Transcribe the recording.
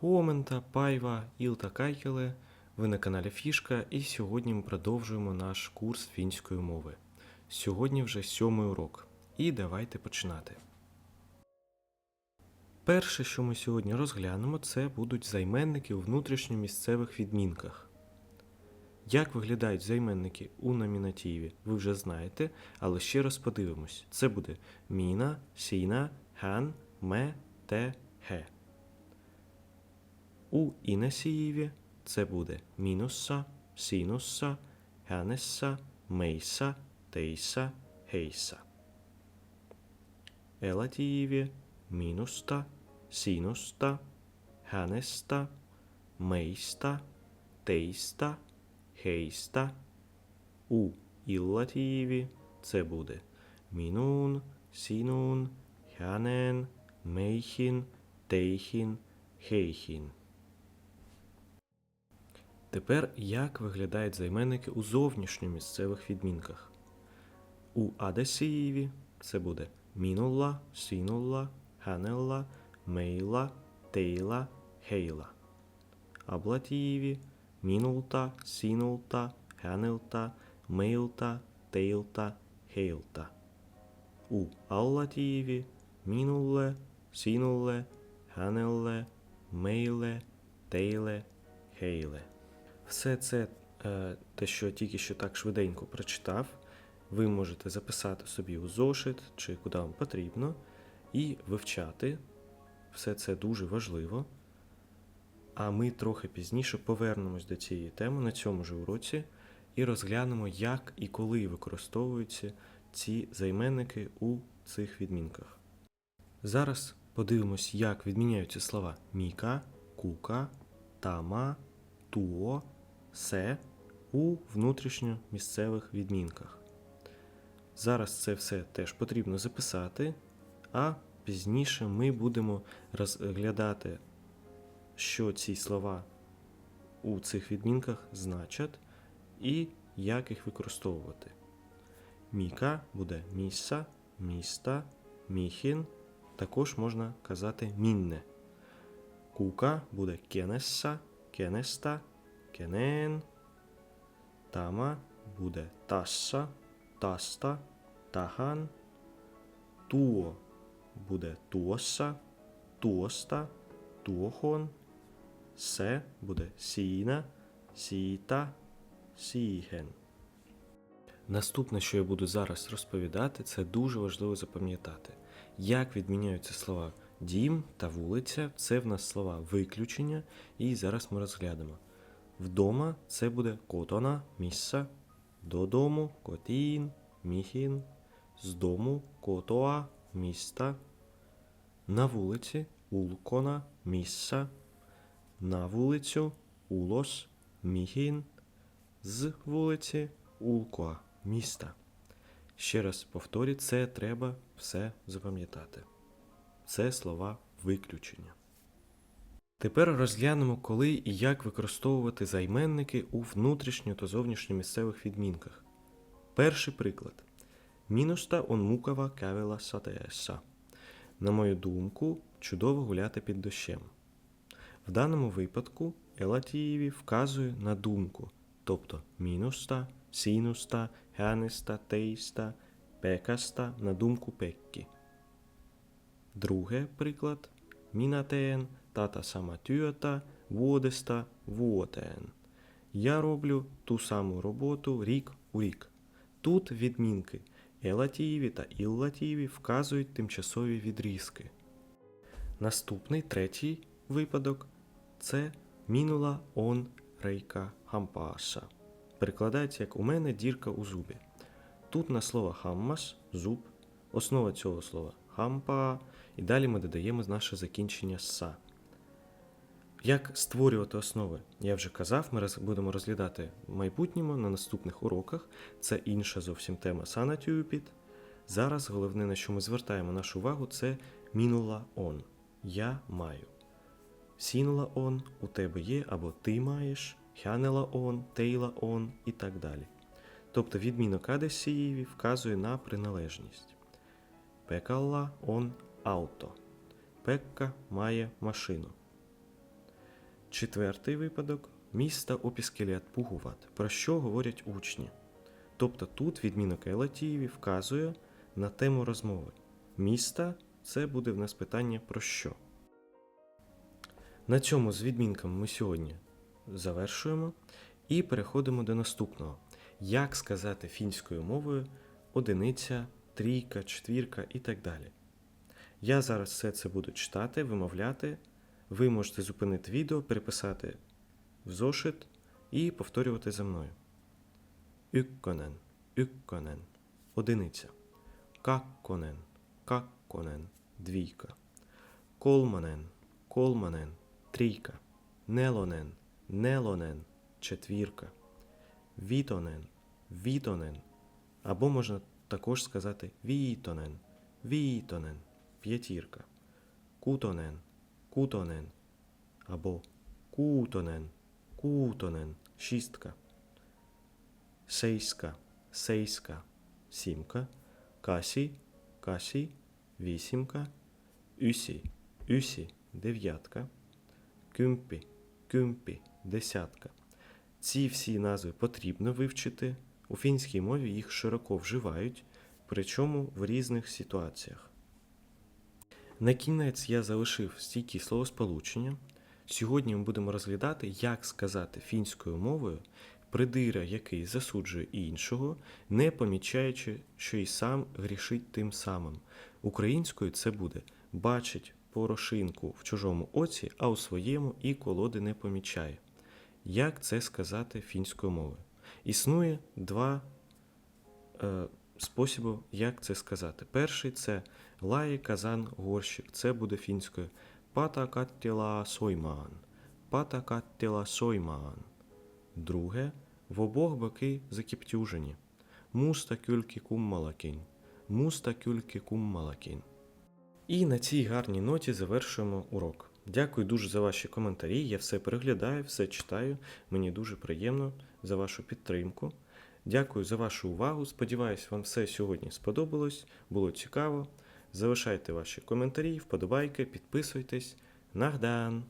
Хуомента, Пайва, Ілта Кайкеле. Ви на каналі Фішка, і сьогодні ми продовжуємо наш курс фінської мови. Сьогодні вже сьомий урок. І давайте починати. Перше, що ми сьогодні розглянемо, це будуть займенники у внутрішньомісцевих відмінках. Як виглядають займенники у номінативі, ви вже знаєте, але ще раз подивимось. Це буде міна, сіна, хан, ме, те, хе. У інесіїві це буде мінуса, синуса, ханеса, мейса, тейса, хейса. Елатіїві мінуста, синуста, ханеста, мейста, тейста, хейста. У іллатіїві це буде мінун, сінун, ханен, мейхін, тейхін, хейхін. Тепер як виглядають займенники у зовнішньомісцевих відмінках? У Адесіїві це буде мінулла, сінулла, ханелла, мейла, тейла, хейла. Аблатіїві мінулта, сінулта, ханелта, мейлта, тейлта, хейлта. У Аллатіїві мінулле, сінулле, ханелле, мейле, тейле, хейле. Все це е, те, що тільки що так швиденько прочитав, ви можете записати собі у зошит чи куди вам потрібно, і вивчати. Все це дуже важливо. А ми трохи пізніше повернемось до цієї теми на цьому ж уроці і розглянемо, як і коли використовуються ці займенники у цих відмінках. Зараз подивимось, як відміняються слова міка, кука, тама, туо, се у внутрішньомісцевих відмінках. Зараз це все теж потрібно записати, а пізніше ми будемо розглядати, що ці слова у цих відмінках значать і як їх використовувати. Міка буде міса, міста, міхін, також можна казати мінне. Кука буде кенесса, кенеста, кенен. Тама буде тасса, таста, тахан. Туо буде туоса, туоста, туохон. Се буде сіна, сіта, сіген. Наступне, що я буду зараз розповідати, це дуже важливо запам'ятати. Як відміняються слова дім та вулиця, це в нас слова виключення, і зараз ми розглянемо. Вдома це буде котона, місса, додому, котін, міхін, з дому, котоа, міста, на вулиці, улкона, місса, на вулицю, улос, міхін, з вулиці, улкоа, міста. Ще раз повторю, це треба все запам'ятати. Це слова виключення. Тепер розглянемо, коли і як використовувати займенники у внутрішньо та зовнішньомісцевих відмінках. Перший приклад. Мінуста он мукава кавела сатееса. На мою думку, чудово гуляти під дощем. В даному випадку Елатієві вказує на думку, тобто мінуста, сінуста, ханеста, тейста, пекаста на думку пеккі. Друге приклад. Мінатеен тата сама тюата, водеста вуотеен. Я роблю ту саму роботу рік у рік. Тут відмінки елатієві та іллатієві вказують тимчасові відрізки. Наступний третій випадок це мінула он рейка хампааша. Перекладається як у мене дірка у зубі. Тут на слово хаммас зуб, основа цього слова хампа, і далі ми додаємо наше закінчення са. Як створювати основи? Я вже казав, ми будемо розглядати в майбутньому на наступних уроках. Це інша зовсім тема санатюпіт. Зараз головне, на що ми звертаємо нашу увагу, це мінула он. Я маю. Сінула он у тебе є або ти маєш, хянела он, тейла он і так далі. Тобто відмінок Адесіїві вказує на приналежність. Пекалла он ауто. Пекка має машину. Четвертий випадок міста опіскелят пугуват, про що говорять учні. Тобто тут відмінок елатіїві вказує на тему розмови. Міста це буде в нас питання про що. На цьому з відмінками ми сьогодні завершуємо і переходимо до наступного. Як сказати фінською мовою одиниця, трійка, четвірка і так далі. Я зараз все це буду читати, вимовляти. Ви можете зупинити відео, переписати в зошит і повторювати за мною. Ykkönen, ykkönen, одиниця. Kakkonen, kakkonen, двійка. Kolmonen, kolmonen, трійка. Нелонен, нелонен, четвірка. Вітонен, вітонен. Або можна також сказати вітонен, вітонен, п'ятірка. Кутонен, кутонен. Або кутонен, кутонен, шістка. Сейська, сейська, сімка, касі, касі, вісімка, юсі, юсі, дев'ятка, кюмпі, кюмпі, десятка. Ці всі назви потрібно вивчити. У фінській мові їх широко вживають, причому в різних ситуаціях. На кінець я залишив стійкі словосполучення. Сьогодні ми будемо розглядати, як сказати фінською мовою придира, який засуджує іншого, не помічаючи, що й сам грішить тим самим. Українською це буде бачить порошинку в чужому оці, а у своєму і колоди не помічає. Як це сказати фінською мовою? Існує два е, способи, як це сказати. Перший це лає казан горщик. Це буде фінською пата каттіла сойман. Пата каттіла сойман. Друге в обох боки закіптюжені. Муста кюльки куммалакінь. Муста кюльки куммалакінь. І на цій гарній ноті завершуємо урок. Дякую дуже за ваші коментарі. Я все переглядаю, все читаю. Мені дуже приємно за вашу підтримку. Дякую за вашу увагу. Сподіваюсь, вам все сьогодні сподобалось, було цікаво. Залишайте ваші коментарі, вподобайки, підписуйтесь. Нагдан!